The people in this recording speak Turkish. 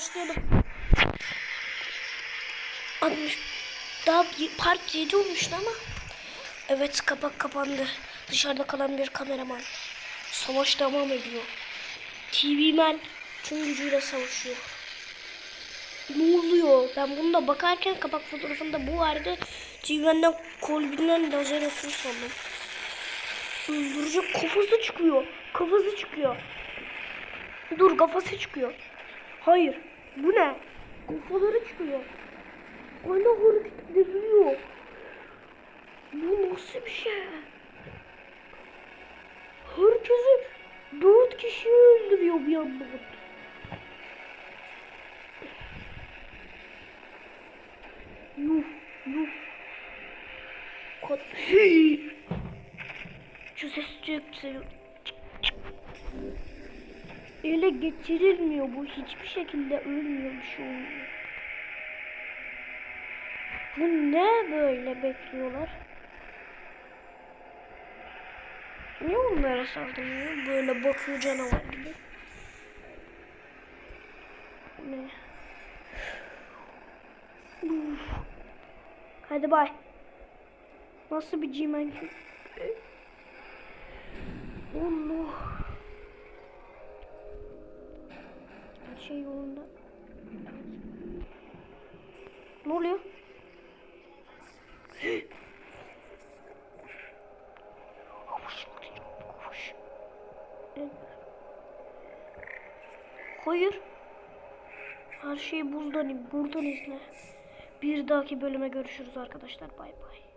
başlayalım. 60 daha part 7 olmuştu ama. Evet kapak kapandı. Dışarıda kalan bir kameraman. Savaş devam ediyor. TV Man tüm gücüyle savaşıyor. Ne oluyor? Ben bunu da bakarken kapak fotoğrafında bu vardı. TV Man'den kolbinden lazer atıyor sandım. Öldürecek kafası çıkıyor. Kafası çıkıyor. Dur kafası çıkıyor. Hayır. Bu ne? Kafaları çıkıyor. Hala hareket edebiliyor. Bu nasıl bir şey? Herkesi dört kişi öldürüyor bir yandan. Yuh yuh. Kat. Şu ses seviyorum. Ele geçirilmiyor bu. Hiçbir şekilde ölmüyor bir şey olmuyor. Bu ne böyle bekliyorlar? Niye onlara saldırmıyor? Böyle bakıyor canavar gibi. Ne? Uf. Hadi bay. Nasıl bir G-Man ki? Allah. Her şey yolunda. Ne oluyor? Hayır. Her şeyi buradan, buradan izle. Bir dahaki bölüme görüşürüz arkadaşlar. Bay bay.